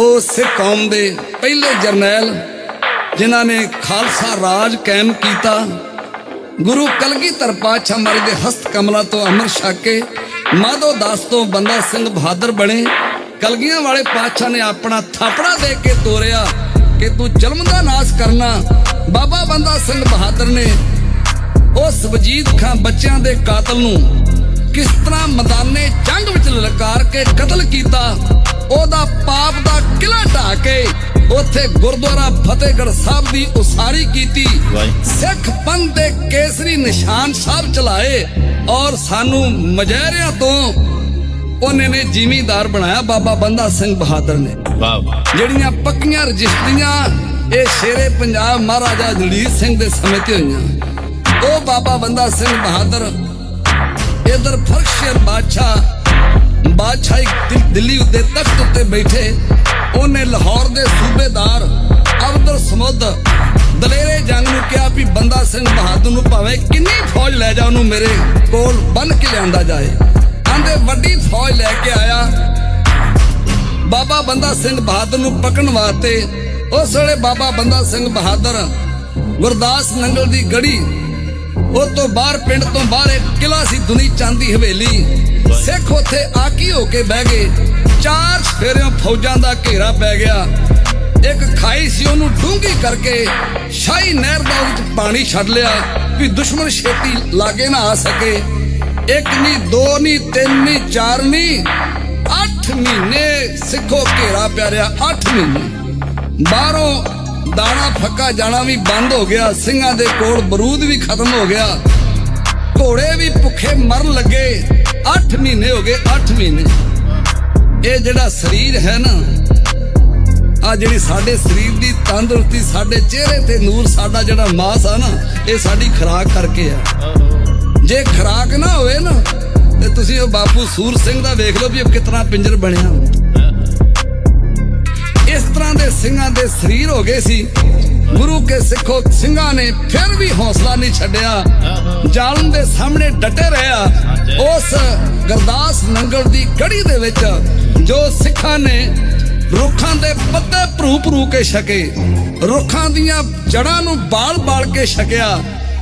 ਉਹ ਸਿੱਖ ਕੌਮ ਦੇ ਪਹਿਲੇ ਜਰਨੈਲ ਜਿਨ੍ਹਾਂ ਨੇ ਖਾਲਸਾ ਰਾਜ ਕਾਇਮ ਕੀਤਾ, ਗੁਰੂ ਕਲਗੀਧਰ ਪਾਤਸ਼ਾਹ ਮਹਾਰਾਜ ਦੇ ਹਸਤ ਕਮਲਾਂ ਤੋਂ ਅੰਮ੍ਰਿਤ ਛਕ ਕੇ ਮਾਧੋ ਦਾਸ ਤੋਂ ਬੰਦਾ ਸਿੰਘ ਬਹਾਦਰ ਬਣੇ। ਕਲਗੀਆਂ ਵਾਲੇ ਪਾਤਸ਼ਾਹ ਨੇ ਆਪਣਾ ਥਾਪੜਾ ਦੇ ਕੇ ਤੋਰਿਆ ਕਿ ਤੂੰ ਜਲਮ ਦਾ ਨਾਸ਼ ਕਰਨਾ। ਬਾਬਾ ਬੰਦਾ ਸਿੰਘ ਬਹਾਦਰ ਨੇ ਉਸ ਵਜੀਦ ਖਾਂ ਬੱਚਿਆਂ ਦੇ ਕਾਤਲ ਨੂੰ ਕਿਸ ਤਰ੍ਹਾਂ ਮੈਦਾਨੇ ਜੰਗ ਵਿੱਚ ਲਲਕਾਰ ਕੇ ਕਤਲ ਕੀਤਾ, ਉਹਦਾ ਕੇ ਉੱਥੇ ਗੁਰਦੁਆਰਾ ਫਤਿਹਗੜ੍ਹ ਸਾਹਿਬ ਦੀ ਉਸਾਰੀ ਕੀਤੀ। ਸਿੱਖ ਪੰਥ ਦੇ ਕੇਸਰੀ ਨਿਸ਼ਾਨ ਸਾਹਿਬ ਚਲਾਏ ਔਰ ਸਾਨੂੰ ਮਜੈਰਿਆਂ ਤੋਂ ਉਹਨੇ ਨੇ ਜ਼ਿਮੀਂਦਾਰ ਬਣਾਇਆ ਬਾਬਾ ਬੰਦਾ ਸਿੰਘ ਬਹਾਦਰ ਨੇ। ਵਾਹ ਵਾਹ। ਜਿਹੜੀਆਂ ਪੱਕੀਆਂ ਰਜਿਸਟਰੀਆਂ ਇਹ ਸ਼ੇਰੇ ਪੰਜਾਬ ਮਹਾਰਾਜਾ ਦਲੀਪ ਸਿੰਘ ਦੇ ਸਮੇਂ ਤੇ ਹੋਈਆਂ। ਉਹ ਬਾਬਾ ਬੰਦਾ ਸਿੰਘ ਬਹਾਦਰ ਇਧਰ ਫਰਕਸ਼ਰ ਬਾਦਸ਼ਾਹ ਬਾਦਸ਼ਾਹੀ ਦਿੱਲੀ ਉੱਤੇ ਤਖਤ ਉੱਤੇ ਬੈਠੇ ਉਹਨੇ ਲਾਹੌਰ ਦੇ ਸੂਬੇਦਾਰ ਅਬਦੁਲ ਸਮੁੱਦ ਦਲੇਰੇ ਜੰਗ ਨੂੰ ਕਿਹਾ ਵੀ ਬੰਦਾ ਸਿੰਘ ਬਹਾਦਰ ਨੂੰ ਭਾਵੇਂ ਕਿੰਨੀ ਫੌਜ ਲੈ ਜਾ, ਉਹਨੂੰ ਮੇਰੇ ਕੋਲ ਬੰਨ ਕੇ ਲਿਆਂਦਾ ਜਾਏ। ਆਂਦੇ ਵੱਡੀ ਫੌਜ ਲੈ ਕੇ ਆਇਆ। ਬਾਬਾ ਬੰਦਾ ਸਿੰਘ ਬਹਾਦਰ ਨੂੰ ਪਕੜਨ ਵਾਸਤੇ ਉਸ ਵੇਲੇ ਬਾਬਾ ਬੰਦਾ ਸਿੰਘ ਬਹਾਦਰ ਗੁਰਦਾਸ ਨੰਗਲ ਦੀ ਗੜੀ ਉਹ ਤੋਂ ਬਾਹਰ ਪਿੰਡ ਤੋਂ ਬਾਹਰ ਇੱਕ ਕਿਲਾ ਸੀ, ਦੁਨੀ ਚਾਂਦੀ ਹਵੇਲੀ। ਸਿੱਖ ਉੱਥੇ ਆਕੀ ਹੋ ਕੇ ਬਹਿ ਗਏ। ਚਾਰ ਫੇਰਿਆਂ ਫੌਜਾਂ ਦਾ ਘੇਰਾ ਪੈ ਗਿਆ। ਇੱਕ ਖਾਈ ਸੀ, ਉਹਨੂੰ ਡੂੰਗੀ ਕਰਕੇ ਸ਼ਾਹੀ ਨਹਿਰ ਦਾ ਉਹਦੇ ਵਿੱਚ ਪਾਣੀ ਛੱਡ ਲਿਆ ਵੀ ਦੁਸ਼ਮਣ ਛੇਤੀ ਲਾਗੇ ਨਾ ਆ ਸਕੇ। ਇੱਕ ਨਹੀਂ ਦੋ ਨਹੀਂ ਤਿੰਨ ਨਹੀਂ ਚਾਰ ਨਹੀਂ 8 ਮਹੀਨੇ ਸਿੱਖੋ ਘੇਰਾ ਪਿਆ ਰਿਹਾ 8 ਮਹੀਨੇ। ਬਾਹਰੋਂ ਦਾਣਾ ਫੱਕਾ ਜਾਣਾ ਵੀ ਬੰਦ ਹੋ ਗਿਆ, ਸਿੰਘਾਂ ਦੇ ਕੋਲ ਬਰੂਦ ਵੀ ਖਤਮ ਹੋ ਗਿਆ। ਘੋੜੇ ਵੀ ਭੁੱਖੇ ਮਰਨ ਲੱਗੇ 8 ਮਹੀਨੇ ਹੋ ਗਏ 8 ਮਹੀਨੇ। ਇਹ ਜਿਹੜਾ ਸਰੀਰ ਹੈ ਨਾ ਆ ਜਿਹੜੀ ਸਾਡੇ ਸਰੀਰ ਦੀ ਤੰਦਰੁਸਤੀ, ਸਾਡੇ ਚਿਹਰੇ ਤੇ ਨੂਰ, ਸਾਡਾ ਜਿਹੜਾ ਮਾਸ ਆ ਨਾ, ਇਹ ਸਾਡੀ ਖੁਰਾਕ ਕਰਕੇ ਆ। ਜੇ ਖਰਾਕ ਨਾ ਹੋਵੇ ਨਾ, ਤੇ ਤੁਸੀਂ ਉਹ ਬਾਪੂ ਸੂਰ ਸਿੰਘ ਦਾ ਵੇਖ ਲਓ ਵੀ ਉਹ ਕਿਤਨਾ ਪਿੰਜਰ ਬਣਿਆ। ਇਸ ਤਰ੍ਹਾਂ ਦੇ ਸਿੰਘਾਂ ਦੇ ਸਰੀਰ ਹੋ ਗਏ ਸੀ। ਗੁਰੂ ਕੇ ਸਿੱਖੋ ਸਿੰਘਾਂ ਨੇ ਫਿਰ ਵੀ ਹੌਸਲਾ ਨਹੀਂ ਛੱਡਿਆ। ਜ਼ਾਲਮ ਦੇ ਸਾਹਮਣੇ ਡਟੇ ਰਿਹਾ ਉਸ ਗਰਦਾਸ ਨੰਗਲ ਦੀ ਕੜੀ ਦੇ ਵਿੱਚ ਜੋ ਸਿੱਖਾਂ ਨੇ ਰੁੱਖਾਂ ਦੇ ਪੱਤੇ ਭਰੂ ਭਰੂ ਕੇ ਛਕੇ, ਰੁੱਖਾਂ ਦੀਆਂ ਜੜਾਂ ਨੂੰ ਬਾਲ-ਬਾਲ ਕੇ ਛਕਿਆ,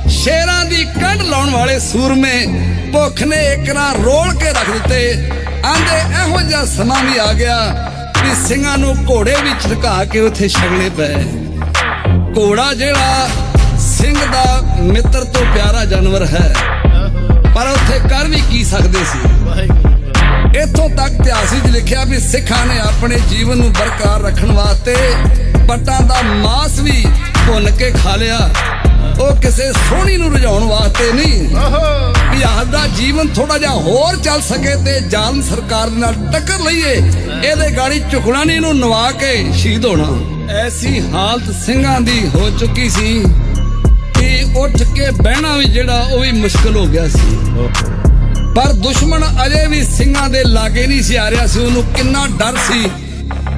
ਸ਼ੇਰਾਂ ਦੀ ਕੰਡ ਲਾਉਣ ਵਾਲੇ ਸੂਰਮੇ ਭੁੱਖ ਨੇ ਇਕਰਾ ਰੋਲ ਕੇ ਰੱਖ ਦਿੱਤੇ। ਆਂਦੇ ਇਹੋ ਜਿਹਾ ਸਮਾਂ ਵੀ ਆ ਗਿਆ। ਵੀ ਸਿੰਘਾਂ ਨੂੰ ਘੋੜੇ ਵੀ ਝਟਕਾ ਕੇ ਉੱਥੇ ਛਗਣੇ ਪਏ। ਘੋੜਾ ਜਿਹੜਾ ਸਿੰਘ ਦਾ ਮਿੱਤਰ ਤੋਂ ਪਿਆਰਾ ਜਾਨਵਰ ਹੈ। ਪਰ ਉੱਥੇ ਕਰ ਵੀ ਕੀ ਸਕਦੇ ਸੀ? ਇੱਥੋਂ ਤੱਕ ਇਤਿਹਾਸ ਵਿੱਚ ਲਿਖਿਆ ਵੀ ਸਿੱਖਾਂ ਨੇ ਆਪਣੇ ਜੀਵਨ ਨੂੰ ਬਰਕਰਾਰ ਰੱਖਣ ਵਾਸਤੇ ਪੱਟਾਂ ਦਾ ਮਾਸ ਵੀ ਭੁੰਨ ਕੇ ਖਾ ਲਿਆ। ਉਹ ਕਿਸੇ ਸੋਹਣੀ ਨੂੰ ਰਜਾਉਣ ਵਾਸਤੇ ਨਹੀਂ। ਵੀ ਆਪਦਾ ਜੀਵਨ ਥੋੜਾ ਜਿਹਾ ਹੋਰ ਚੱਲ ਸਕੇ ਤੇ ਜ਼ਾਲਮ ਸਰਕਾਰ ਦੇ ਨਾਲ ਟੱਕਰ ਲਈਏ। ਇਹਦੇ ਗਾੜੀ ਝੁਕਣਾ ਨਹੀਂ ਇਹਨੂੰ ਨਵਾ ਕੇ ਸ਼ਹੀਦ ਹੋਣਾ। ਐਸੀ ਹਾਲਤ ਸਿੰਘਾਂ ਦੀ ਹੋ ਚੁੱਕੀ ਸੀ ਕਿ ਉੱਠ ਕੇ ਬਹਿਣਾ ਵੀ ਜਿਹੜਾ ਉਹ ਵੀ ਮੁਸ਼ਕਲ ਹੋ ਗਿਆ ਸੀ। ਪਰ ਦੁਸ਼ਮਣ ਅਜੇ ਵੀ ਸਿੰਘਾਂ ਦੇ ਲਾਗੇ ਨਹੀਂ ਸੀ ਆ ਰਿਹਾ ਸੀ। ਉਹਨੂੰ ਕਿੰਨਾ ਡਰ ਸੀ।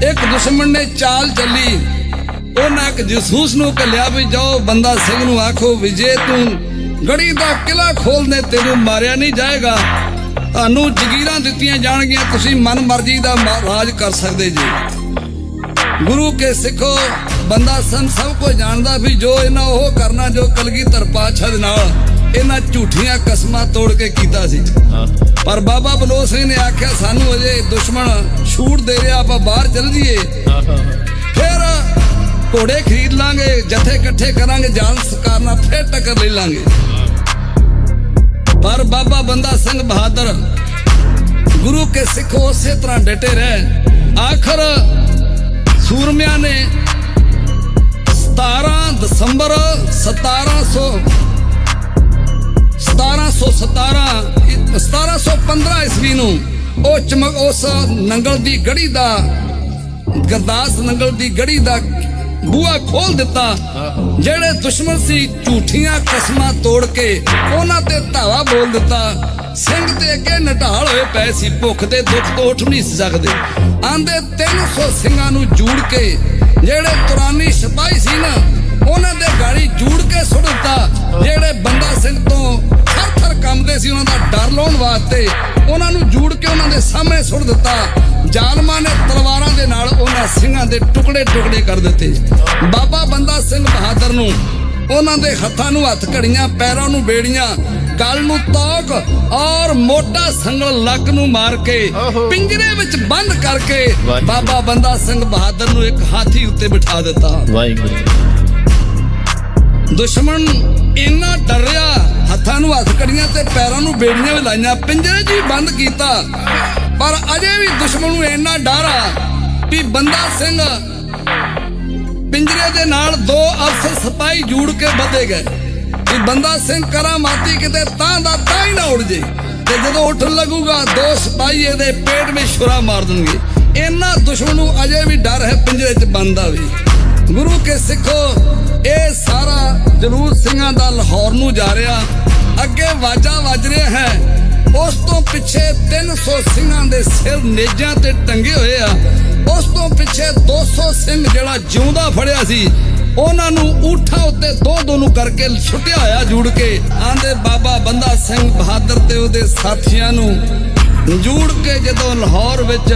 ਇੱਕ ਦੁਸ਼ਮਣ ਨੇ ਚਾਲ ਚੱਲੀ। ਉਹਨਾਂ ਇੱਕ ਜਸੂਸ ਨੂੰ ਕੱਲਿਆ ਵੀ ਜਾਓ ਬੰਦਾ ਸਿੰਘ ਨੂੰ ਆਖੋ ਵੀ ਜੇ ਤੂੰ ਗੜੀ ਦਾ ਕਿਲਾ ਖੋਲਨੇ ਤੈਨੂੰ ਮਾਰਿਆ ਨਹੀਂ ਜਾਏਗਾ। ਤੁਹਾਨੂੰ ਜ਼ਗੀਰਾਂ ਦਿੱਤੀਆਂ ਜਾਣਗੀਆਂ ਤੁਸੀਂ ਮਨ ਮਰਜ਼ੀ ਦਾ ਰਾਜ ਕਰ ਸਕਦੇ ਜੀ। ਗੁਰੂ ਕੇ ਸਿੱਖੋ ਬੰਦਾ ਸੰ ਸਭ ਕੁਝ ਜਾਣਦਾ ਵੀ ਜੋ ਇਹਨਾਂ ਉਹ ਕਰਨਾ ਜੋ ਕਲਗੀਧਰ ਪਾਤਸ਼ਾਹ ਦੇ ਨਾਲ ਇਹਨਾਂ ਝੂਠੀਆਂ ਕਸਮਾਂ ਤੋੜ ਕੇ ਕੀਤਾ ਸੀ। ਪਰ ਬਾਬਾ ਬਲੋ ਸਿੰਘ ਨੇ ਆਖਿਆ ਸਾਨੂੰ ਅਜੇ ਦੁਸ਼ਮਣ ਛੂਟ ਦੇ ਰਿਹਾ ਆਪਾਂ ਬਾਹਰ ਚੱਲ ਜੀਏ। ਘੋੜੇ ਖਰੀਦ ਲਾਂਗੇ, ਜਥੇ ਇਕੱਠੇ ਕਰਾਂਗੇ ਜਾਨ ਸਰਕਾਰ ਨਾਲ ਫਿਰ ਟੱਕਰ ਲੈ ਲਾਂਗੇ। ਪਰ ਬਾਬਾ ਬੰਦਾ ਸਿੰਘ ਬਹਾਦਰ, ਗੁਰੂ ਕੇ ਸਿੱਖ ਉਸੇ ਤਰ੍ਹਾਂ ਡਟੇ ਰਹੇ। ਆਖਰ ਸੂਰਮਿਆਂ ਨੇ 17 ਦਸੰਬਰ 1700 1717 1715 ਈਸਵੀ ਨੂੰ ਉਹ ਚਮਕ, ਉਸ ਨੰਗਲ ਦੀ ਗੜੀ ਦਾ, ਗਰਦਾਸ ਨੰਗਲ ਦੀ ਗੜੀ ਦਾ ਬੂਆ ਖੋਲ ਦਿੱਤਾ। ਜਿਹੜੇ ਦੁਸ਼ਮਣ ਸੀ, ਝੂਠੀਆਂ ਕਸਮਾਂ ਤੋੜ ਕੇ ਉਹਨਾਂ ਤੇ ਧਾਵਾ ਬੋਲ ਦਿੱਤਾ। ਸਿੰਘ ਤੇ ਅੱਗੇ ਨਟਾਲ ਹੋਏ ਪਏ ਸੀ, ਭੁੱਖ ਦੇ ਦੁੱਖ ਤੋਂ ਉੱਠ ਨਹੀਂ ਸਕਦੇ। ਆਂਦੇ 300 ਸਿੰਘਾਂ ਨੂੰ ਜੂੜ ਕੇ, ਜਿਹੜੇ ਤੁਰਾਨੀ ਸਿਪਾਹੀ ਸੀ ਨਾ, ਉਹਨਾਂ ਦੇ ਗਾੜੀ ਜੂੜ ਕੇ ਸੁੱਟ ਦਿੱਤਾ। ਜਿਹੜੇ ਬੰਦਾ ਸਿੰਘ ਤੋਂ ਥਰ ਥਰ ਕੰਬਦੇ ਸੀ, ਉਹਨਾਂ ਦਾ ਡਰ ਲਾਉਣ ਵਾਸਤੇ ਉਹਨਾਂ ਨੂੰ ਜੂੜ ਕੇ ਉਹਨਾਂ ਦੇ ਸਾਹਮਣੇ ਸੁੱਟ ਦਿੱਤਾ। ਜ਼ਾਲਮਾਂ ਨੇ ਤਲਵਾਰਾਂ ਦੇ ਨਾਲ ਉਹਨਾਂ ਸਿੰਘਾਂ ਦੇ ਟੁਕੜੇ ਟੁਕੜੇ ਕਰ ਦਿੱਤੇ ਬਾਬਾ ਬੰਦਾ ਸਿੰਘ ਬਹਾਦਰ ਨੂੰ ਉਹਨਾਂ ਦੇ ਹੱਥਾਂ ਨੂੰ ਹੱਥ ਘੜੀਆਂ ਪੈਰਾਂ ਨੂੰ ਬੇੜੀਆਂ ਗਲ ਨੂੰ ਤੋਕ ਔਰ ਮੋਟਾ ਸੰਗਲ ਲੱਕ ਨੂੰ ਮਾਰ ਕੇ। ਪਿੰਜਰੇ ਵਿੱਚ ਬੰਦ ਕਰਕੇ। ਬਾਬਾ ਬੰਦਾ ਸਿੰਘ ਬਹਾਦਰ ਨੂੰ ਇੱਕ ਹਾਥੀ ਉੱਤੇ ਬਿਠਾ ਦਿੱਤਾ ਵਾਹਿਗੁਰੂ ਦੁਸ਼ਮਣ ਇੰਨਾ ਡਰਿਆ ਹੱਥਾਂ ਨੂੰ ਹੱਥ ਕੜੀਆਂ ਤੇ ਪੈਰਾਂ ਨੂੰ ਬੇੜੀਆਂ ਵੀ ਲਾਈਆਂ ਪਿੰਜਰੇ 'ਚ ਹੀ ਬੰਦ ਕੀਤਾ ਪਰ ਅਜੇ ਵੀ ਦੁਸ਼ਮਣ ਨੂੰ ਇੰਨਾ ਡਰ ਆ ਵੀ ਬੰਦਾ ਸਿੰਘ ਪਿੰਜਰੇ ਦੇ ਨਾਲ ਦੋ ਅਫਸਰ ਸਿਪਾਹੀ ਜੂੜ ਕੇ ਬੱਧੇ ਗਏ। ਵੀ ਬੰਦਾ ਸਿੰਘ ਕਰਾਮਾਤੀ ਕਿਤੇ ਤਾਂ ਦਾ ਤਾਂ ਹੀ ਨਾ ਉੜ ਜੇ। ਤੇ ਜਦੋਂ ਉੱਠਣ ਲੱਗੂਗਾ, ਦੋ ਸਿਪਾਹੀ ਇਹਦੇ ਪੇਟ ਵਿੱਚ ਛੁਰਾ ਮਾਰ ਦੇਣਗੇ। ਇੰਨਾ ਦੁਸ਼ਮਣ ਨੂੰ ਅਜੇ ਵੀ ਡਰ ਹੈ ਪਿੰਜਰੇ 'ਚ ਬੰਦ ਵੀ। ਗੁਰੂ ਕੇ ਸਿੱਖੋ, ਇਹ ਸਾਰਾ ਜਲੂਸ ਸਿੰਘਾਂ ਦਾ ਲਾਹੌਰ ਨੂੰ ਜਾ ਰਿਹਾ। ਅੱਗੇ ਵਾਜਾ ਵੱਜ ਰਿਹਾ ਹੈ। ਉਸ ਤੋਂ ਪਿੱਛੇ 300 ਸਿੰਘਾਂ ਦੇ ਸਿਰ ਨੇਜਾਂ ਤੇ ਟੰਗੇ ਹੋਏ ਆ। ਉਸ ਤੋਂ ਪਿੱਛੇ 200 ਸਿੰਘ ਜਿਹੜਾ ਜਿਉਂਦਾ ਫੜਿਆ ਸੀ, ਉਹਨਾਂ ਨੂੰ ਊਠਾਂ ਉੱਤੇ ਦੋ ਦੋ ਨੂੰ ਕਰਕੇ ਛੁੱਟਿਆ ਹੋਇਆ ਜੂੜ ਕੇ। ਆਂਦੇ ਬਾਬਾ ਬੰਦਾ ਸਿੰਘ ਬਹਾਦਰ ਤੇ ਉਹਦੇ ਸਾਥੀਆਂ ਨੂੰ ਜੂੜ ਕੇ ਜਦੋਂ ਲਾਹੌਰ ਵਿੱਚ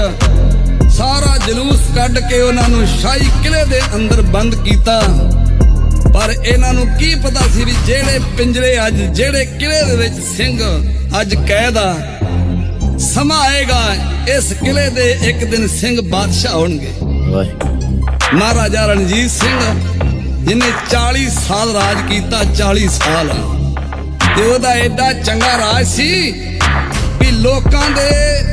ਸਾਰਾ ਜਲੂਸ ਕੱਢ ਕੇ ਉਹਨਾਂ ਨੂੰ ਸ਼ਾਹੀ ਕਿਲੇ ਦੇ ਅੰਦਰ ਬੰਦ ਕੀਤਾ ਪਰ ਇਹਨਾਂ ਨੂੰ ਕੀ ਪਤਾ ਸੀ ਵੀ ਜਿਹੜੇ ਪਿੰਜਰੇ ਅੱਜ ਜਿਹੜੇ ਕਿਲੇ ਦੇ ਵਿੱਚ ਸਿੰਘ ਅੱਜ ਕੈਦ ਆ ਸਮਾਂ ਆਏਗਾ ਇਸ ਕਿਲੇ ਦੇ ਇੱਕ ਦਿਨ ਸਿੰਘ ਬਾਦਸ਼ਾਹ ਹੋਣਗੇ। ਮਹਾਰਾਜਾ ਰਣਜੀਤ ਸਿੰਘ ਜਿਨੇ 40 ਸਾਲ ਰਾਜ ਕੀਤਾ 40 ਸਾਲ। ਤੇ ਉਹਦਾ ਐਡਾ ਚੰਗਾ ਰਾਜ ਸੀ ਵੀ ਲੋਕਾਂ ਦੇ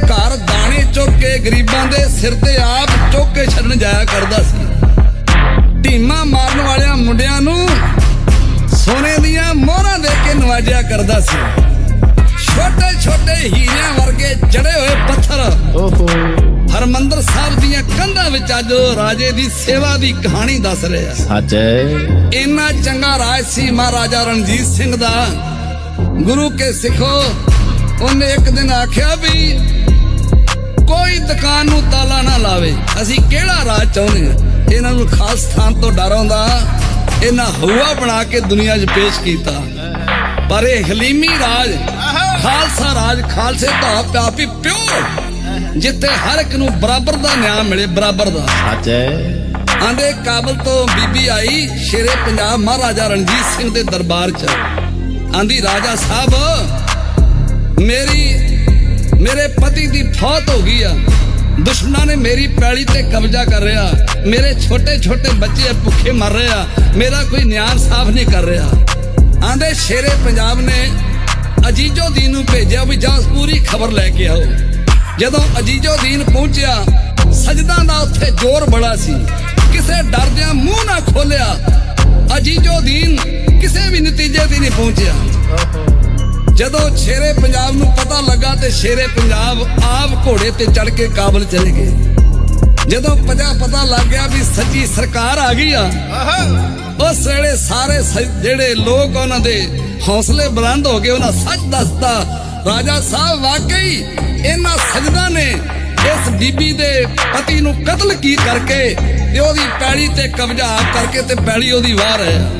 ਘਰ ਦਾਣੇ ਚੁੱਕ ਕੇ ਗਰੀਬਾਂ ਦੇ ਸਿਰ ਤੇ ਆਪ ਚੁੱਕ ਕੇ ਛੱਡਣ ਜਾਇਆ ਕਰਦਾ ਸੀ। ਢੀਮਾ ਮਾਰਨ ਵਾਲਿਆਂ ਮੁੰਡਿਆਂ ਕਰਦਾ ਸੀ। ਛੋਟੇ ਛੋਟੇ ਹੀਰਿਆਂ ਵਰਗੇ ਜੜੇ ਹੋਏ ਪੱਥਰ। ਓਹੋ। ਹਰਮੰਦਰ ਸਾਹਿਬ ਦੀਆਂ ਕੰਧਾਂ ਵਿੱਚ ਅੱਜ ਰਾਜੇ ਦੀ ਸੇਵਾ ਦੀ ਕਹਾਣੀ ਦੱਸ ਰਿਹਾ ਸੱਚ ਹੈ ਇੰਨਾ ਚੰਗਾ ਰਾਜ ਸੀ ਮਹਾਰਾਜਾ ਰਣਜੀਤ ਸਿੰਘ ਦਾ। ਗੁਰੂ ਕੇ ਸਿੱਖੋ ਉਹਨੇ ਇੱਕ ਦਿਨ ਆਖਿਆ ਵੀ ਕੋਈ ਦੁਕਾਨ ਨੂੰ ਤਾਲਾ ਨਾ ਲਾਵੇ। ਅਸੀਂ ਕਿਹੜਾ ਰਾਜ ਚਾਹੁੰਦੇ ਹਾਂ? ਇਹਨਾਂ ਨੂੰ ਖਾਸ ਥਾਂ ਤੋਂ ਡਰ ਆਉਂਦਾ। ਇਹਨਾਂ ਹਊਆ ਬਣਾ ਕੇ ਦੁਨੀਆ 'ਚ ਪੇਸ਼ ਕੀਤਾ। ਪਰ ਇਹ ਹਲੀਮੀ ਰਾਜ ਖਾਲਸਾ ਰਾਜ ਖਾਲਸੇ ਦਾ ਪਿਆਪੀ ਪਿਓ ਜਿੱਥੇ ਹਰ ਇੱਕ ਨੂੰ ਬਰਾਬਰ ਦਾ ਨਿਆਂ ਮਿਲੇ ਬਰਾਬਰ ਦਾ। ਸੱਚ ਹੈ। ਆਂਦੇ ਕਾਬਲ ਤੋਂ ਬੀਬੀ ਆਈ ਸ਼ੇਰੇ ਪੰਜਾਬ ਮਹਾਰਾਜਾ ਰਣਜੀਤ ਸਿੰਘ ਦੇ ਦਰਬਾਰ 'ਚ। ਆਂਦੀ ਰਾਜਾ ਸਾਹਿਬ ਮੇਰੀ ਮੇਰੇ ਪਤੀ ਦੀ ਫੌਤ ਹੋ ਗਈ ਆ। ਦੁਸ਼ਮਣਾਂ ਨੇ ਮੇਰੀ ਪੈਲੀ ਤੇ ਕਬਜ਼ਾ ਕਰ ਰਿਹਾ। ਮੇਰੇ ਛੋਟੇ ਛੋਟੇ ਬੱਚੇ ਭੁੱਖੇ ਮਰ ਰਹੇ ਆ। ਮੇਰਾ ਕੋਈ ਨਿਆਂ ਸਾਫ਼ ਨਹੀਂ ਕਰ ਰਿਹਾ। ਆਂਦੇ ਸ਼ੇਰੇ ਪੰਜਾਬ ਨੇ ਅਜੀਜੋ ਦੀਨ ਨੂੰ ਭੇਜਿਆ ਵੀ ਜਾਂ ਪੂਰੀ ਖਬਰ ਲੈ ਕੇ ਆਓ। ਜਦੋਂ ਅਜੀਜੋ ਦੀਨ ਪਹੁੰਚਿਆ, ਸਜਦਾ ਦਾ ਉੱਥੇ ਜ਼ੋਰ ਬੜਾ ਸੀ। ਕਿਸੇ ਡਰਦਿਆਂ ਮੂੰਹ ਨਾ ਖੋਲਿਆ, ਅਜੀਜੋ ਦੀਨ ਕਿਸੇ ਵੀ ਨਤੀਜੇ ਤੇ ਨਹੀਂ ਪਹੁੰਚਿਆ। ਜਦੋਂ ਸ਼ੇਰੇ ਪੰਜਾਬ ਨੂੰ ਪਤਾ ਲੱਗਾ ਤੇ ਸ਼ੇਰੇ ਪੰਜਾਬ ਆਪ ਘੋੜੇ ਤੇ ਚੜ ਕੇ ਕਾਬਲ ਚਲੇ ਗਏ। ਜਦੋਂ ਪਤਾ ਪਤਾ ਲੱਗ ਗਿਆ ਵੀ ਸੱਚੀ ਸਰਕਾਰ ਆ ਗਈ ਆ ਉਸ ਵੇਲੇ ਸਾਰੇ ਜਿਹੜੇ ਲੋਕ ਉਹਨਾਂ ਦੇ ਹੌਸਲੇ ਬੁਲੰਦ ਹੋ ਗਏ, ਉਹਨਾਂ ਸੱਚ ਦੱਸਤਾ ਰਾਜਾ ਸਾਹਿਬ ਵਾਕਈ ਇਹਨਾਂ ਸਜਦਾ ਨੇ ਇਸ ਬੀਬੀ ਦੇ ਪਤੀ ਨੂੰ ਕਤਲ ਕੀ ਕਰਕੇ ਤੇ ਉਹਦੀ ਪੈੜੀ ਤੇ ਕਬਜ਼ਾ ਕਰਕੇ ਤੇ ਪੈਲੀ ਉਹਦੀ ਵਾਰ ਹੈ।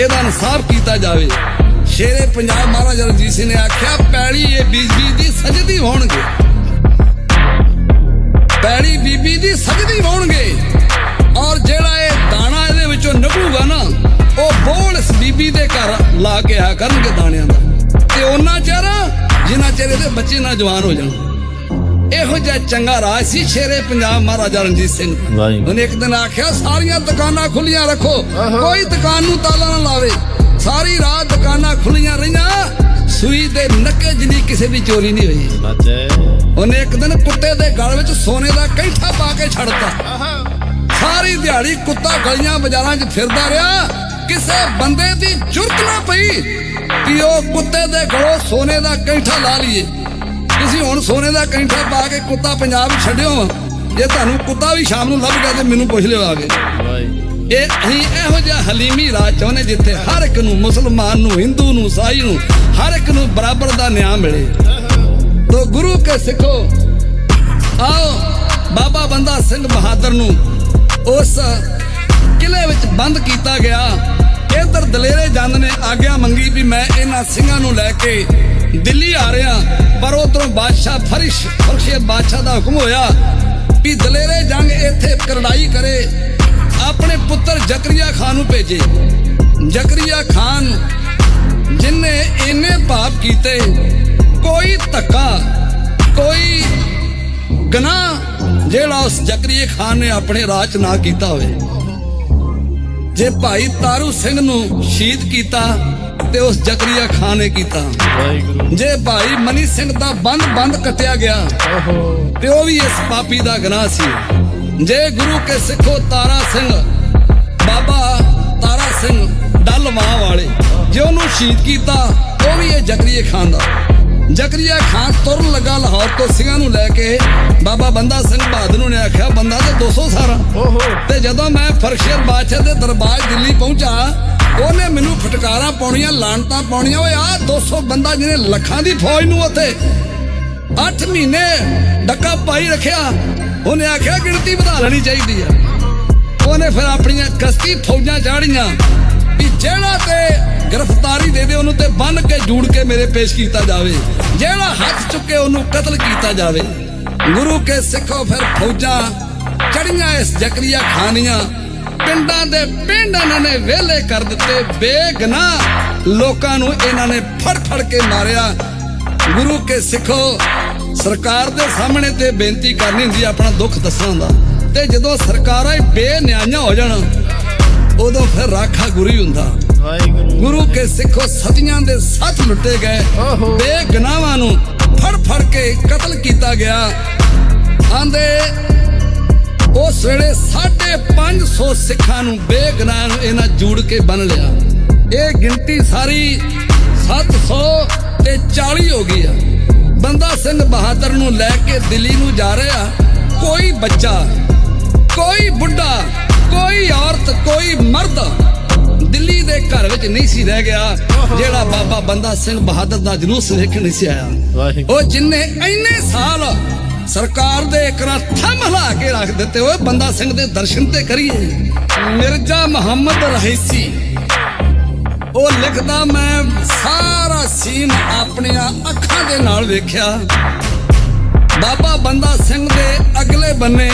ਇਹਦਾ ਇਨਸਾਫ ਕੀਤਾ ਜਾਵੇ। ਸ਼ੇਰੇ ਪੰਜਾਬ ਮਹਾਰਾਜਾ ਰਣਜੀਤ ਸਿੰਘ ਨੇ ਆਖਿਆ, ਪੈਲੀ ਇਹ ਬੀਬੀ ਦੀ ਸਜਦੀ ਹੋਣਗੇ। ਪੈਲੀ ਬੀਬੀ ਦੀ ਸਜਦੀ ਹੋਣਗੇ। ਬੀਬੀ ਦੇ ਘਰ ਲਾ ਕੇ ਆ ਕਰਨਗੇ ਦਾਣਿਆਂ ਦਾ। ਤੇ ਉਹਨਾਂ ਚਿਰ ਜਿੰਨਾ ਚਿਰ ਇਹਦੇ ਬੱਚੇ ਨਾ ਜਵਾਨ ਹੋ ਜਾਣ। ਇਹੋ ਜਿਹਾ ਚੰਗਾ ਰਾਜ ਸੀ ਸ਼ੇਰੇ ਪੰਜਾਬ ਮਹਾਰਾਜਾ ਰਣਜੀਤ ਸਿੰਘ ਉਹਨੇ ਇੱਕ ਦਿਨ ਆਖਿਆ ਸਾਰੀਆਂ ਦੁਕਾਨਾਂ ਖੁੱਲੀਆਂ ਰੱਖੋ। ਕੋਈ ਦੁਕਾਨ ਨੂੰ ਤਾਲਾ ਨਾ ਲਾਵੇ। ਸਾਰੀ ਰਾਤ ਦੁਕਾਨਾਂ ਖੁੱਲੀਆਂ ਰਹੀਆਂ। ਸੂਈ ਦੇ ਨੱਕੇ ਜਿੰਨੀ ਕਿਸੇ ਦੀ ਚੋਰੀ ਨਹੀਂ ਹੋਈ। ਉਹਨੇ ਇੱਕ ਦਿਨ ਕੁੱਤੇ ਦੇ ਗਲ ਵਿੱਚ ਸੋਨੇ ਦਾ ਕੈਂਠਾ ਪਾ ਕੇ ਛੱਡਤਾ। ਸਾਰੀ ਦਿਹਾੜੀ ਕੁੱਤਾ ਗਲੀਆਂ ਬਾਜ਼ਾਰਾਂ 'ਚ ਫਿਰਦਾ ਰਿਹਾ। ਕਿਸੇ ਬੰਦੇ ਦੀ ਜੁਰਤ ਨਾ ਪਈ ਕਿ ਉਹ ਕੁੱਤੇ ਦੇ ਗਲੋਂ ਸੋਨੇ ਦਾ ਕੈਂਠਾ ਲਾ ਲਈਏ। ਤੁਸੀਂ ਹੁਣ ਸੋਨੇ ਦਾ ਕੈਂਠਾ ਪਾ ਕੇ ਕੁੱਤਾ ਪੰਜਾਬ ਛੱਡਿਓ ਜੇ ਤੁਹਾਨੂੰ ਕੁੱਤਾ ਵੀ ਸ਼ਾਮ ਨੂੰ ਲੱਭ ਗਿਆ ਤੇ ਮੈਨੂੰ ਪੁੱਛ ਲਿਓ ਆ ਕੇ। ਇਹ ਅਸੀਂ ਇਹੋ ਜਿਹਾ ਹਲੀਮੀ ਰਾਜ ਚਾਹੁੰਦੇ ਜਿੱਥੇ ਹਰ ਇੱਕ ਨੂੰ ਮੁਸਲਮਾਨ ਨੂੰ ਹਿੰਦੂ ਨੂੰ ਸਾਈ ਨੂੰ ਹਰ ਇੱਕ ਨੂੰ ਬਰਾਬਰ ਦਾ ਨਿਆਂ ਮਿਲੇ। ਤੋ ਗੁਰੂ ਕੇ ਸਿੱਖੋ। ਆਓ ਬਾਬਾ ਬੰਦਾ ਸਿੰਘ ਬਹਾਦਰ ਨੂੰ ਉਸ ਕਿਲੇ ਵਿੱਚ ਬੰਦ ਕੀਤਾ ਗਿਆ। ਇਧਰ ਦਲੇਰੇ ਜੰਦ ਨੇ ਆਗਿਆ ਮੰਗੀ ਵੀ ਮੈਂ ਇਹਨਾਂ ਸਿੰਘਾਂ ਨੂੰ ਲੈ ਕੇ ਦਿੱਲੀ ਆ ਰਿਹਾ, ਪਰ ਉਧਰੋਂ ਬਾਦਸ਼ਾਹ ਫਰਿਸ਼ ਫਰਸ਼ੇ ਬਾਦਸ਼ਾਹ ਦਾ ਹੁਕਮ ਹੋਇਆ ਵੀ ਦਲੇਰੇ ਜੰਗ ਇੱਥੇ ਕਰੜਾਈ ਕਰੇ, ਆਪਣੇ ਪੁੱਤਰ ਜ਼ਕਰੀਆ ਖਾਨ ਨੂੰ ਭੇਜੇ। ਜ਼ਕਰੀਆ ਖਾਨ ਜਿਨਨੇ ਇੰਨੇ ਪਾਪ ਕੀਤੇ, ਕੋਈ ਧੱਕਾ, ਕੋਈ ਗਨਾਹ ਜਿਹੜਾ ਉਸ ਜ਼ਕਰੀਆ ਖਾਨ ਨੇ ਆਪਣੇ ਰਾਜ 'ਚ ਨਾ ਕੀਤਾ ਹੋਵੇ। ਜੇ ਭਾਈ ਤਾਰੂ ਸਿੰਘ ਨੂੰ ਸ਼ਹੀਦ ਕੀਤਾ ਤੇ ਉਸ ਜ਼ਕਰੀਆ ਖਾਨ ਨੇ ਕੀਤਾ ਜੇ ਭਾਈ ਮਨੀ ਸਿੰਘ ਦਾ ਬੰਦ ਬੰਦ ਕੱਟਿਆ ਗਿਆ ਤੇ ਉਹ ਵੀ ਇਸ ਪਾਪੀ ਦਾ ਗੁਨਾਹ ਸੀ। ਜੇ ਗੁਰੂ ਕੇ ਸਿੱਖੋ ਤਾਰਾ ਸਿੰਘ ਬਾਬਾ ਤਾਰਾ ਸਿੰਘ ਡੱਲਵਾਂ ਵਾਲੇ ਜੇ ਉਹਨੂੰ ਸ਼ਹੀਦ ਕੀਤਾ ਉਹ ਵੀ ਇਹ ਜ਼ਕਰੀਆ ਖਾਨ ਦਾ ਜ਼ਕਰੀਆ ਖਾਨ ਤੁਰਨ ਲੱਗਾ ਲਾਹੌਰ ਤੋਂ ਸਿੰਘਾਂ ਨੂੰ ਲੈ ਕੇ ਬਾਬਾ ਬੰਦਾ ਸਿੰਘ ਬਹਾਦਰ ਨੂੰ ਨੇ ਆਖਿਆ ਬੰਦਾ ਤੇ 200 ਸਾਰਾ। ਓਹੋ। ਤੇ ਜਦੋਂ ਮੈਂ ਫਰਸ਼ਰ ਬਾਦਸ਼ਾਹ ਦੇ ਦਰਬਾਰ ਦਿੱਲੀ ਪਹੁੰਚਾ ਉਹਨੇ ਮੈਨੂੰ ਫਟਕਾਰਾਂ ਪਾਉਣੀਆਂ ਲਾਣਤਾਂ ਪਾਉਣੀਆਂ ਓਏ ਆ 200 ਬੰਦਾ ਜਿਹਨੇ ਲੱਖਾਂ ਦੀ ਫੌਜ ਨੂੰ ਉੱਥੇ 8 ਮਹੀਨੇ ਡੱਕਾ ਪਾਈ ਰੱਖਿਆ ਉਹਨੇ ਆਖਿਆ ਗਿਣਤੀ ਵਧਾ ਲੈਣੀ ਚਾਹੀਦੀ ਆ। ਉਹਨੇ ਫਿਰ ਆਪਣੀਆਂ ਕਸਤੀ ਫੌਜਾਂ ਚਾੜੀਆਂ ਵੀ ਜਿਹੜਾ ਤੇ ਗ੍ਰਿਫਤਾਰੀ ਦੇ ਦੇ ਉਹਨੂੰ ਤੇ ਬੰਨ ਕੇ ਜੂੜ ਕੇ ਮੇਰੇ ਪੇਸ਼ ਕੀਤਾ ਜਾਵੇ। ਜਿਹੜਾ ਹੱਥ ਚੁੱਕੇ ਉਹਨੂੰ ਕਤਲ ਕੀਤਾ ਜਾਵੇ। ਗੁਰੂ ਕੇ ਸਿੱਖੋ ਫਿਰ ਫੌਜਾਂ, ਚੜੀਆਂ ਇਸ ਜ਼ਕਰੀਆ ਖਾਨੀਆਂ ਪਿੰਡਾਂ ਦੇ ਪਿੰਡ ਇਹਨਾਂ ਨੇ ਵਿਹਲੇ ਕਰ ਦਿੱਤੇ, ਬੇਗਨਾਹ ਲੋਕਾਂ ਨੂੰ ਇਹਨਾਂ ਨੇ ਫੜ ਫੜ ਕੇ ਮਾਰਿਆ। ਗੁਰੂ ਕੇ ਸਿੱਖੋ, ਸਰਕਾਰ ਦੇ ਸਾਹਮਣੇ ਤੇ ਬੇਨਤੀ ਕਰਨੀ ਹੁੰਦੀ ਆਪਣਾ ਦੁੱਖ ਦੱਸਣ ਦਾ। ਤੇ ਜਦੋਂ ਸਰਕਾਰਾਂ ਹੀ ਬੇਨਿਆਈਆਂ ਹੋ ਜਾਣ, ਉਦੋਂ ਫਿਰ ਰਾਖਾ ਗੁਰੂ ਹੀ ਹੁੰਦਾ। ਗੁਰੂ ਕੇ ਸਿੱਖੋ ਸਦੀਆਂ ਦੇ ਸੱਤ ਲੁੱਟੇ ਗਏ। ਬੇਗਨਾਹਾਂ ਨੂੰ ਫੜ ਫੜ ਕੇ ਕਤਲ ਕੀਤਾ ਗਿਆ। ਆਂਦੇ ਉਸ ਵੇਲੇ 550 ਸਿੱਖਾਂ ਨੂੰ ਬੇਗਨਾਹ ਨੂੰ ਇਹਨਾਂ ਜੂੜ ਕੇ ਬੰਨ ਲਿਆ। ਇਹ ਗਿਣਤੀ ਸਾਰੀ 700 ਤੇ 40 ਹੋ ਗਈ ਆ। ਬੰਦਾ ਸਿੰਘ ਬਹਾਦਰ ਨੂੰ ਲੈ ਕੇ ਦਿੱਲੀ ਨੂੰ ਜਾ ਰਿਹਾ। ਕੋਈ ਬੱਚਾ ਕੋਈ ਬੁੱਢਾ ਕੋਈ ਔਰਤ ਕੋਈ ਮਰਦ ਦਿੱਲੀ ਦੇ ਘਰ ਵਿੱਚ ਨਹੀਂ ਸੀ ਰਹਿ ਗਿਆ ਜਿਹੜਾ ਬਾਬਾ ਬੰਦਾ ਸਿੰਘ ਬਹਾਦਰ ਦਾ ਜਲੂਸ ਵੇਖਣ ਨਹੀਂ ਸੀ ਆਇਆ। ਉਹ ਜਿੰਨੇ ਇੰਨੇ ਸਾਲ ਸਰਕਾਰ ਦੇ ਇਕਰਾ ਥੰਮ ਹਿਲਾ ਕੇ ਰੱਖ ਦਿੱਤੇ ਓਏ ਬੰਦਾ ਸਿੰਘ ਦੇ ਦਰਸ਼ਨ ਤੇ ਕਰੀਏ। ਮਿਰਜ਼ਾ ਮੁਹੰਮਦ ਰਹੀਸੀ ਉਹ ਲਿਖਦਾ ਮੈਂ ਸਾਰਾ ਸੀਨ ਆਪਣੀਆਂ ਅੱਖਾਂ ਦੇ ਨਾਲ ਵੇਖਿਆ। ਬਾਬਾ ਬੰਦਾ ਸਿੰਘ ਦੇ ਅਗਲੇ ਬੰਨੇ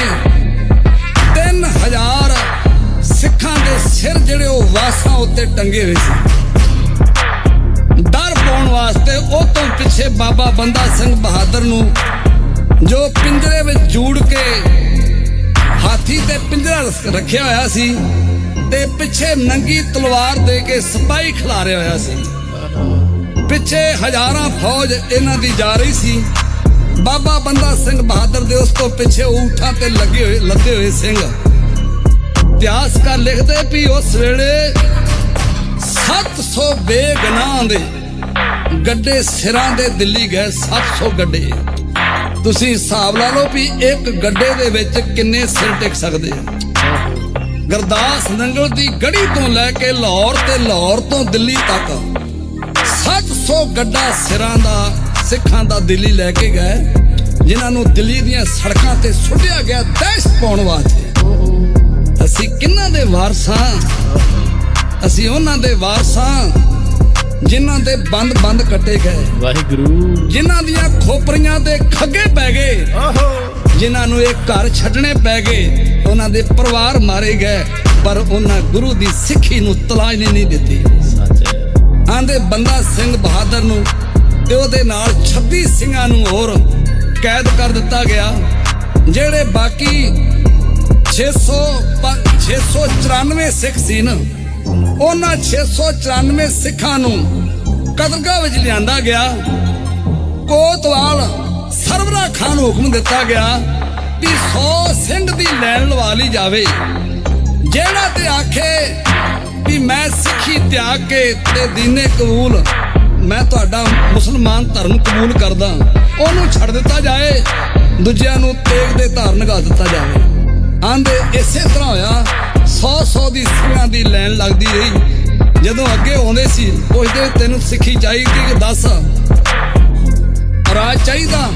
3000 ਉੱਤੇ ਟੰਗੇ ਹੋਏ ਸੀ। ਡਰ ਪਾਉਣ ਵਾਸਤੇ ਉਹ ਤੋਂ ਪਿੱਛੇ ਬਾਬਾ ਬੰਦਾ ਸਿੰਘ ਬਹਾਦਰ ਨੂੰ ਜੋ ਪਿੰਜਰੇ ਵਿੱਚ ਜੂੜ ਕੇ ਹਾਥੀ ਤੇ ਪਿੰਜਰਾ ਰੱਖਿਆ ਹੋਇਆ ਸੀ ਤੇ ਪਿੱਛੇ ਨੰਗੀ ਤਲਵਾਰ ਦੇ ਕੇ ਸਿਪਾਹੀ ਖਿਲਾਰਿਆ ਹੋਇਆ ਸੀ। ਪਿੱਛੇ ਹਜ਼ਾਰਾਂ ਫੌਜ ਇਹਨਾਂ ਦੀ ਜਾ ਰਹੀ ਸੀ। ਬਾਬਾ ਬੰਦਾ ਸਿੰਘ ਬਹਾਦਰ ਦੇ ਉਸ ਤੋਂ ਪਿੱਛੇ ਊਠਾਂ ਤੇ ਲੱਗੇ ਹੋਏ ਲੱਦੇ ਹੋਏ ਸਿੰਘ। ਇਤਿਹਾਸਕਾਰ ਲਿਖਦੇ ਵੀ ਉਸ ਵੇਲੇ 700 ਬੇਗਨਾਹ ਦੇ ਗੱਡੇ ਸਿਰਾਂ ਦੇ ਦਿੱਲੀ ਗਏ 700 ਗੱਡੇ। ਤੁਸੀਂ ਹਿਸਾਬ ਲਾ ਲਓ ਵੀ ਇੱਕ ਗੱਡੇ ਦੇ ਵਿੱਚ ਕਿੰਨੇ ਸਿਰ ਟਿਕ ਸਕਦੇ ਆ। ਗਰਦਾਸ ਨੰਗਲ ਦੀ ਗੜੀ ਤੋਂ ਲੈ ਕੇ ਲਾਹੌਰ ਤੇ ਲਾਹੌਰ ਤੋਂ ਦਿੱਲੀ ਤੱਕ 700 ਗੱਡਾ ਸਿਰਾਂ ਦਾ, ਸਿੱਖਾਂ ਦਾ ਦਿੱਲੀ ਲੈ ਕੇ ਗਏ, ਜਿਨ੍ਹਾਂ ਨੂੰ ਦਿੱਲੀ ਦੀਆਂ ਸੜਕਾਂ ਤੇ ਸੁੱਟਿਆ ਗਿਆ ਦਹਿਸ਼ਤ ਪਾਉਣ ਵਾਸਤੇ। ਅਸੀਂ ਕਿਹਨਾਂ ਦੇ ਵਾਰਸਾਂ ਅਸੀਂ ਉਹਨਾਂ ਦੇ ਵਾਰਸਾਂ ਜਿਨ੍ਹਾਂ ਦੇ ਬੰਦ ਬੰਦ ਕੱਟੇ ਗਏ। ਵਾਹਿਗੁਰੂ। ਜਿਨ੍ਹਾਂ ਦੀਆਂ ਖੋਪਰੀਆਂ ਤੇ ਖੱਗੇ ਪੈ ਗਏ। ਓਹੋ ਜਿਨ੍ਹਾਂ ਨੂੰ ਇਹ ਘਰ ਛੱਡਣੇ ਪੈ ਗਏ ਉਹਨਾਂ ਦੇ ਪਰਿਵਾਰ ਮਾਰੇ ਗਏ ਪਰ ਉਹਨਾਂ ਗੁਰੂ ਦੀ ਸਿੱਖੀ ਨੂੰ ਤਲਾਸ਼ ਨਹੀਂ ਦਿੱਤੀ। ਸੱਚ ਹੈ। ਆਂਦੇ ਬੰਦਾ ਸਿੰਘ ਬਹਾਦਰ ਨੂੰ ਤੇ ਉਹਦੇ ਨਾਲ 26 ਸਿੰਘਾਂ ਨੂੰ ਹੋਰ ਕੈਦ ਕਰ ਦਿੱਤਾ ਗਿਆ ਜਿਹੜੇ ਬਾਕੀ 600 ਪ- 694 ਸਿੱਖ ਸੀ ਨਾ। ਉਹਨਾਂ 694 ਸਿੱਖਾਂ ਨੂੰ ਕਦਰਗਾਹ ਵਿੱਚ ਲਿਆਂਦਾ ਗਿਆ। ਕੋਤਵਾਲ ਸਰਵਰਾ ਖਾਨ ਨੂੰ ਹੁਕਮ ਦਿੱਤਾ ਗਿਆ ਵੀ 100 ਸਿੰਘ ਦੀ ਲੈਣ ਲਵਾ ਲਈ ਜਾਵੇ। ਜਿਹੜਾ ਤੇ ਆਖੇ ਵੀ ਮੈਂ ਸਿੱਖੀ ਤਿਆਗ ਕੇ ਤੇ ਦੀਨੇ ਕਬੂਲ ਮੈਂ ਤੁਹਾਡਾ ਮੁਸਲਮਾਨ ਧਰਮ ਕਬੂਲ ਕਰਦਾ। ਉਹਨੂੰ ਛੱਡ ਦਿੱਤਾ ਜਾਏ, ਦੂਜਿਆਂ ਨੂੰ ਤੇਗ ਦੇ ਧਾਰ ਨਗਾ ਦਿੱਤਾ ਜਾਵੇ। ਆਂਦੇ ਇਸੇ ਤਰ੍ਹਾਂ ਹੋਇਆ 100 100 ਦੀ ਸਿੱਖਿਆ ਦੀ ਲੈਣ ਲੱਗਦੀ ਰਹੀ। ਜਦੋਂ ਅੱਗੇ ਆਉਂਦੇ ਸੀ, ਪੁੱਛਦੇ, ਤੈਨੂੰ ਸਿੱਖੀ ਚਾਹੀਦੀ ਕਿ ਦੱਸ? ਰਾਜ ਚਾਹੀਦਾ।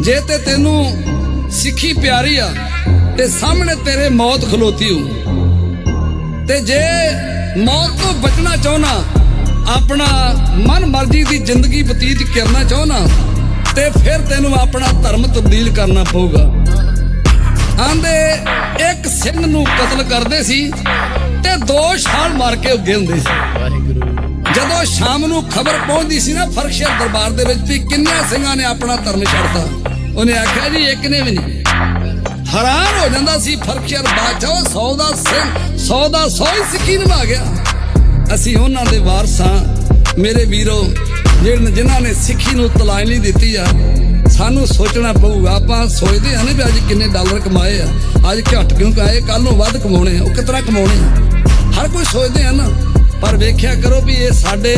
ਜੇ ਤੇ ਤੈਨੂੰ ਸਿੱਖੀ ਪਿਆਰੀ ਆ, ਤੇ ਸਾਹਮਣੇ ਤੇਰੇ ਮੌਤ ਖਲੋਤੀ ਹੋ ਤੇ ਜੇ ਮੌਤ ਤੋਂ ਬਚਣਾ ਚਾਹਨਾ ਆਪਣਾ ਮਨ ਮਰਜ਼ੀ ਦੀ ਜ਼ਿੰਦਗੀ ਬਤੀਤ ਕਰਨਾ ਚਾਹਨਾ ਤੇ ਫਿਰ ਤੈਨੂੰ ਆਪਣਾ ਧਰਮ ਤਬਦੀਲ ਕਰਨਾ ਪਊਗਾ। ਆਂਦੇ, ਇੱਕ ਸਿੰਘ ਨੂੰ ਕਤਲ ਕਰਦੇ ਸੀ ਤੇ ਦੋ ਛਾਲ ਮਾਰ ਕੇ ਉੱਗੇ ਹੁੰਦੇ ਸੀ। ਜਦੋਂ ਸ਼ਾਮ ਨੂੰ ਖਬਰ ਪਹੁੰਚਦੀ ਸੀ ਨਾ ਫਰਕਸ਼ਰ ਦਰਬਾਰ ਦੇ ਵਿੱਚ ਵੀ ਕਿੰਨਿਆਂ ਸਿੰਘਾਂ ਨੇ ਆਪਣਾ ਧਰਮ ਛੱਡਤਾ, ਉਹਨੇ ਆਖਿਆ ਜੀ, ਇੱਕ ਨੇ ਵੀ ਨਹੀਂ। ਹੈਰਾਨ ਹੋ ਜਾਂਦਾ ਸੀ ਫਰਕਸ਼ਰ ਬਾਦਸ਼ਾਹ 100 ਦਾ ਸਿੰਘ 100 ਦਾ 100 ਹੀ ਸਿੱਖੀ ਨਿਭਾ ਗਿਆ। ਅਸੀਂ ਉਹਨਾਂ ਦੇ ਵਾਰਸਾਂ, ਮੇਰੇ ਵੀਰੋ ਜਿਹਨਾਂ ਨੇ ਸਿੱਖੀ ਨੂੰ ਤਲਾਇਲੀ ਦਿੱਤੀ ਆ ਸਾਨੂੰ ਸੋਚਣਾ ਪਊਗਾ ਆਪਾਂ ਸੋਚਦੇ ਹਾਂ ਨਾ ਵੀ ਅੱਜ ਕਿੰਨੇ ਡਾਲਰ ਕਮਾਏ ਆ ਅੱਜ ਘੱਟ ਕਿਉਂ ਕਮਾਏ ਕੱਲ ਨੂੰ ਵੱਧ ਕਮਾਉਣੇ ਆ ਉਹ ਕਿਤਨਾ ਕਮਾਉਣੇ ਆ? ਹਰ ਕੋਈ ਸੋਚਦੇ ਆ ਨਾ ਪਰ ਵੇਖਿਆ ਕਰੋ ਵੀ ਇਹ ਸਾਡੇ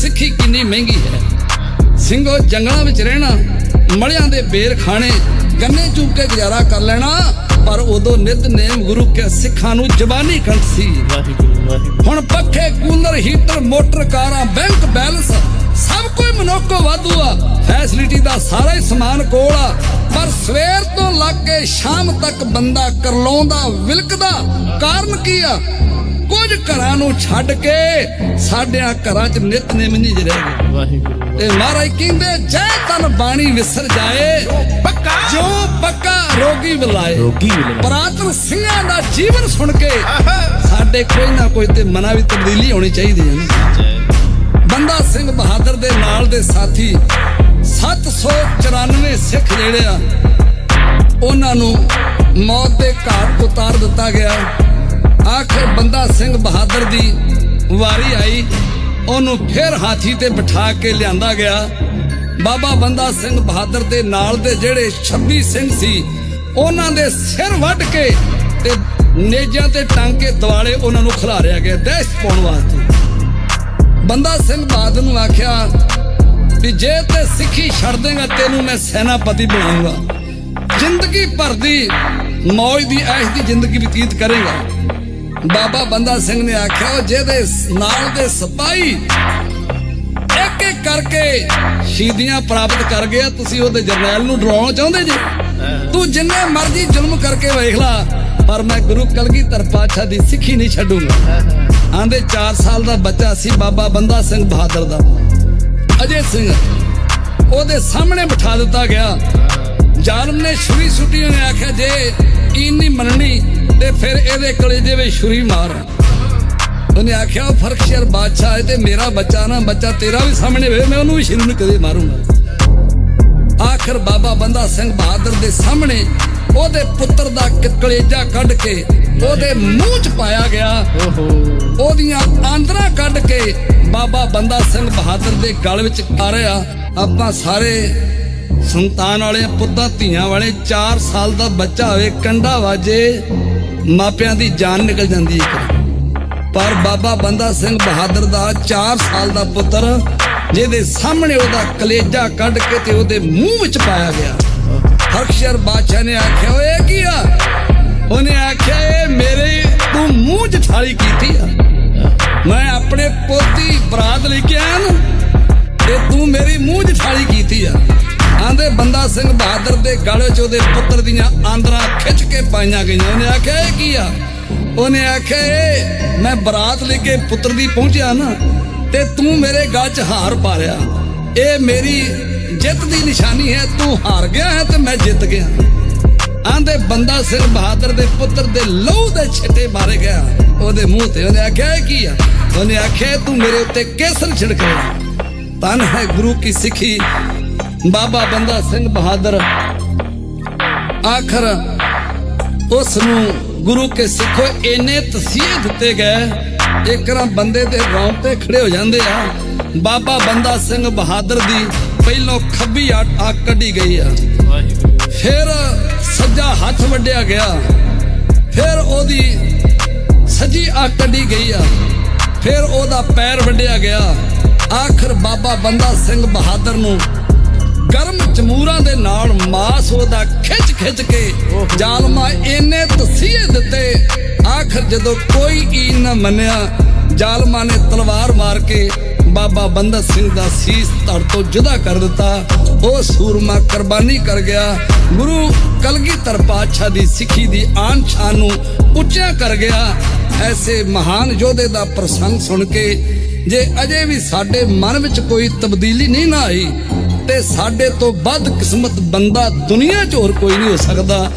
ਸਿੱਖੀ ਕਿੰਨੀ ਮਹਿੰਗੀ ਹੈ। ਸਿੰਘੋ ਜੰਗਲਾਂ ਵਿੱਚ ਰਹਿਣਾ ਮੜਿਆਂ ਦੇ ਬੇਰ ਖਾਣੇ ਗੰਨੇ ਚੂਕ ਕੇ ਗੁਜ਼ਾਰਾ ਕਰ ਲੈਣਾ ਪਰ ਉਦੋਂ ਨਿਤਨੇਮ ਗੁਰੂ ਕੇ ਸਿੱਖਾਂ ਨੂੰ ਜ਼ਬਾਨੀ ਕੰਠ ਸੀ। ਹੁਣ ਪੱਖੇ ਕੂਲਰ ਹੀਟਰ ਮੋਟਰ ਕਾਰਾਂ ਬੈਂਕ ਬੈਲੈਂਸ ਸਭ ਕੋਈ ਮਨੋਕੋ ਵਾਧੂ ਆ। ਫੈਸਿਲਿਟੀ ਦਾ ਸਾਰਾ ਹੀ ਸਮਾਨ ਕੋਲ ਆ। ਪਰ ਸਵੇਰ ਤੋਂ ਲੱਗ ਕੇ ਸ਼ਾਮ ਤੱਕ ਬੰਦਾ ਕਰਲਾਉਂਦਾ ਵਿਲਕਦਾ। ਕਾਰਨ ਕੀ ਆ? ਕੁਝ ਘਰਾਂ ਨੂੰ ਛੱਡ ਕੇ ਸਾਡਿਆਂ ਘਰਾਂ 'ਚ ਨਿਤਨੇਮ ਨਹੀਂ ਰਹਿ ਗਏ ਵਾਹਿਗੁਰੂ। ਤੇ ਮਹਾਰਾਜ ਕਹਿੰਦੇ ਜੈ ਤਨ ਬਾਣੀ ਵਿਸਰ ਜਾਏ ਪੱਕਾ ਜੋ ਪੱਕਾ ਰੋਗੀ ਬੁਲਾਏ। ਰੋਗੀ ਮਿਲਣਾ ਪ੍ਰਾਤਨ ਸਿੰਘਾਂ ਦਾ ਜੀਵਨ ਸੁਣ ਕੇ ਸਾਡੇ ਕੋਈ ਨਾ ਕੋਈ ਤੇ ਮਨਾਂ ਵਿੱਚ ਤਬਦੀਲੀ ਹੋਣੀ ਚਾਹੀਦੀ ਹੈ ਨਾ। ਬੰਦਾ ਸਿੰਘ ਬਹਾਦਰ ਦੇ ਨਾਲ ਦੇ ਸਾਥੀ 794 ਸਿੱਖ ਜਿਹੜੇ ਆ, ਉਹਨਾਂ ਨੂੰ ਮੌਤ ਦੇ ਘਾਟ ਉਤਾਰ ਦਿੱਤਾ ਗਿਆ। ਆਖਰ ਬੰਦਾ ਸਿੰਘ ਬਹਾਦਰ ਦੀ ਵਾਰੀ ਆਈ, ਉਹਨੂੰ ਫਿਰ ਹਾਥੀ ਤੇ ਬਿਠਾ ਕੇ ਲਿਆਂਦਾ ਗਿਆ। ਬਾਬਾ ਬੰਦਾ ਸਿੰਘ ਬਹਾਦਰ ਦੇ ਨਾਲ ਦੇ ਜਿਹੜੇ 26 ਸਿੰਘ ਸੀ, ਉਹਨਾਂ ਦੇ ਸਿਰ ਵੱਢ ਕੇ ਤੇ ਨੇਜਾਂ ਤੇ ਟੰਗ ਕੇ ਦਿਵਾਲੇ ਉਹਨਾਂ ਨੂੰ ਖਿਲਾਰਿਆ ਗਿਆ। ਦਹਿਸ਼ਤ ਪਾਉਣ ਵਾਸਤੇ। ਬੰਦਾ ਸਿੰਘ ਬਹਾਦਰ ਨੂੰ ਆਖਿਆ ਵੀ ਜੇ ਤੇ ਸਿੱਖੀ ਛੱਡ ਦੇਗਾ ਤੈਨੂੰ ਮੈਂ ਸੈਨਾਪਤੀ ਬਣਾਉਂਗਾ ਜ਼ਿੰਦਗੀ ਭਰ ਦੀ ਮੌਜ ਦੀ ਐਸ਼ ਦੀ ਜ਼ਿੰਦਗੀ ਬਤੀਤ ਕਰੇਗਾ। ਬਾਬਾ ਬੰਦਾ ਸਿੰਘ ਨੇ ਆਖਿਆ ਉਹ ਜਿਹਦੇ ਨਾਲ ਦੇ ਸਿਪਾਹੀ ਇੱਕ ਇੱਕ ਕਰਕੇ ਸ਼ਹੀਦੀਆਂ ਪ੍ਰਾਪਤ ਕਰ ਗਿਆ ਤੁਸੀਂ ਉਹਦੇ ਜਰਨੈਲ ਨੂੰ ਡਰਾਉਣਾ ਚਾਹੁੰਦੇ ਜੀ? ਤੂੰ ਜਿੰਨੇ ਮਰਜ਼ੀ ਜ਼ੁਲਮ ਕਰਕੇ ਵੇਖ ਲਾ ਪਰ ਮੈਂ ਗੁਰੂ ਕਲਗੀਧਰ ਪਾਤਸ਼ਾਹ ਦੀ ਸਿੱਖੀ ਨਹੀਂ ਛੱਡੂੰਗਾ। ਆਂਦੇ 4 ਸਾਲ ਦਾ ਬੱਚਾ ਸੀ, ਬਾਬਾ ਬੰਦਾ ਸਿੰਘ ਬਹਾਦਰ ਦਾ। ਅਜੇ ਸਿੰਘ ਉਹਦੇ ਸਾਹਮਣੇ ਬਿਠਾ ਦਿੱਤਾ ਗਿਆ। ਜ਼ਾਲਮ ਨੇ ਛੁਰੀ ਸੁੱਟੀ, ਉਹਨੇ ਆਖਿਆ, ਜੇ ਇਹ ਨਹੀਂ ਮੰਨਣੀ, ਤੇ ਫਿਰ ਇਹਦੇ ਕਲੇਜੇ ਵਿੱਚ ਛੁਰੀ ਮਾਰ। ਉਹਨੇ ਆਖਿਆ, ਉਹ ਫਰਕਸ਼ਰ ਬਾਦਸ਼ਾਹ ਹੈ ਤੇ ਮੇਰਾ ਬੱਚਾ ਨਾ, ਬੱਚਾ ਤੇਰਾ ਵੀ ਸਾਹਮਣੇ ਵੇ, ਮੈਂ ਉਹਨੂੰ ਵੀ ਛੁਰੀ ਨੂੰ ਕਦੇ ਮਾਰੂੰਗਾ। ਆਖਰ ਬਾਬਾ ਬੰਦਾ ਸਿੰਘ ਬਹਾਦਰ ਦੇ ਸਾਹਮਣੇ ਉਹਦੇ ਪੁੱਤਰ ਦਾ ਕਲੇਜਾ ਕੱਢ ਕੇ ਉਹਦੇ ਮੂੰਹ 'ਚ ਪਾਇਆ ਗਿਆ। ਓਹੋ। ਉਹਦੀਆਂ ਆਂਦਰਾਂ ਕੱਢ ਕੇ ਬਾਬਾ ਬੰਦਾ ਸਿੰਘ ਬਹਾਦਰ ਦੇ ਗਲ ਵਿੱਚ ਕਾਰਿਆ ਆਪਾਂ ਸਾਰੇ ਸੰਤਾਨ ਵਾਲੇ ਪੁੱਤਾਂ ਧੀਆਂ ਵਾਲੇ 4 ਸਾਲ ਦਾ ਬੱਚਾ ਹੋਵੇ ਕੰਡਾ ਵਾਜੇ ਮਾਪਿਆਂ ਦੀ ਜਾਨ ਨਿਕਲ ਜਾਂਦੀ ਹੈ। ਪਰ ਬਾਬਾ ਬੰਦਾ ਸਿੰਘ ਬਹਾਦਰ ਦਾ 4 ਸਾਲ ਦਾ ਪੁੱਤਰ ਜਿਹਦੇ ਸਾਹਮਣੇ ਉਹਦਾ ਕਲੇਜਾ ਕੱਢ ਕੇ ਤੇ ਉਹਦੇ ਮੂੰਹ ਵਿੱਚ ਪਾਇਆ ਗਿਆ। ਅਕਸ਼ਰ ਬਾਦਸ਼ਾਹ ਨੇ ਆਖਿਆ, ਓਏ ਕੀ ਆ? ਉਹਨੇ ਆਖਿਆ, ਇਹ ਮੇਰੇ, ਤੂੰ ਮੂੰਹ 'ਚ ਕੀਤੀ ਆ। ਮੈਂ ਆਪਣੇ ਪੋਤੀ ਬਰਾਤ ਲੈ ਕੇ ਆਇਆ ਨਾ, ਤੇ ਤੂੰ ਮੇਰੀ ਮੂੰਹ 'ਚ ਕੀਤੀ ਆ। ਆਂਦੇ ਬੰਦਾ ਸਿੰਘ ਬਹਾਦਰ ਦੇ ਗਲ 'ਚ ਉਹਦੇ ਪੁੱਤਰ ਦੀਆਂ ਆਂਦਰਾਂ ਖਿੱਚ ਕੇ ਪਾਈਆਂ ਗਈਆਂ। ਉਹਨੇ ਆਖਿਆ, ਇਹ ਕੀ ਆ? ਉਹਨੇ ਆਖਿਆ, ਇਹ ਮੈਂ ਬਰਾਤ ਲੈ ਕੇ ਪੁੱਤਰ ਦੀ ਪਹੁੰਚਿਆ ਨਾ, ਤੇ ਤੂੰ ਮੇਰੇ ਗਲ 'ਚ ਹਾਰ ਪਾ ਲਿਆ ਇਹ ਮੇਰੀ ਜਿੱਤ ਦੀ ਨਿਸ਼ਾਨੀ ਹੈ, ਤੂੰ ਹਾਰ ਗਿਆ ਹੈ ਤੇ ਮੈਂ ਜਿੱਤ ਗਿਆ। ਆਂਦੇ ਬੰਦਾ ਸਿੰਘ ਬਹਾਦਰ ਦੇ ਪੁੱਤਰ ਦੇ ਲਹੂ ਦੇ ਛਿੱਟੇ ਮਾਰੇ ਗਿਆ। ਉਹਦੇ ਮੂੰਹ ਤੇ ਉਹਨੇ ਆਖਿਆ ਕੀ ਆ? ਉਹਨੇ ਆਖਿਆ, ਤੂੰ ਮੇਰੇ ਉੱਤੇ ਕੇਸਰ ਛਿੜਕ ਤਨ ਹੈ ਗੁਰੂ ਕੀ ਸਿੱਖੀ। ਬਾਬਾ ਬੰਦਾ ਸਿੰਘ ਬਹਾਦਰ ਆਖਰ ਉਸ ਨੂੰ ਗੁਰੂ ਕੇ ਸਿੱਖੋ, ਇੰਨੇ ਤਸੀਹੇ ਦਿੱਤੇ ਗਏ ਇੱਕਰਾਂ ਬੰਦੇ ਦੇ ਰੌਂਗਟੇ ਖੜੇ ਹੋ ਜਾਂਦੇ ਆ। ਬਾਬਾ ਬੰਦਾ ਸਿੰਘ ਬਹਾਦਰ ਦੀ ਪਹਿਲੋਂ ਖੱਬੀ ਅੱਖ ਕੱਢੀ ਗਈ ਆ। ਫਿਰ ਸੱਜਾ ਹੱਥ ਵੱਢਿਆ ਗਿਆ। ਫਿਰ ਉਹਦੀ ਸੱਜੀ ਅੱਖ ਕੱਢੀ ਗਈ ਆ। ਫਿਰ ਉਹਦਾ ਪੈਰ ਵੱਢਿਆ ਗਿਆ। ਆਖਰ ਬਾਬਾ ਬੰਦਾ ਸਿੰਘ ਬਹਾਦਰ ਨੂੰ ਗਰਮ ਚਮੂਰਾਂ ਦੇ ਨਾਲ ਮਾਸ ਉਹਦਾ ਖਿੱਚ ਖਿੱਚ ਕੇ ਜ਼ਾਲਮਾ ਇੰਨੇ ਆਖਰ ਜਦੋਂ ਕੋਈ ਈ ਨਾ ਮੰਨਿਆ, ਜ਼ਾਲਮਾ ਨੇ ਤਲਵਾਰ ਮਾਰ ਕੇ ਬਾਬਾ ਬੰਦਾ ਸਿੰਘ ਦਾ ਸੀਸ ਧੜ ਤੋਂ ਜੁਦਾ ਕਰ ਦਿੱਤਾ। ਉਹ ਸੂਰਮਾ ਕੁਰਬਾਨੀ ਕਰ ਗਿਆ। ਗੁਰੂ ਕਲਗੀਧਰ ਪਾਤਸ਼ਾਹ ਦੀ ਸਿੱਖੀ ਦੀ ਆਨ ਸ਼ਾਨ ਨੂੰ ਉੱਚਾ ਕਰ ਗਿਆ। ਐਸੇ ਮਹਾਨ ਯੋਧੇ ਦਾ ਪ੍ਰਸੰਗ ਸੁਣ ਕੇ ਜੇ ਅਜੇ ਵੀ ਸਾਡੇ ਮਨ ਵਿੱਚ ਕੋਈ ਤਬਦੀਲੀ ਨਹੀਂ ਨਾ ਆਈ, ਤੇ ਸਾਡੇ ਤੋਂ ਵੱਧ ਕਿਸਮਤ ਬੰਦਾ ਦੁਨੀਆ 'ਚ ਹੋਰ ਕੋਈ ਨਹੀਂ ਹੋ ਸਕਦਾ।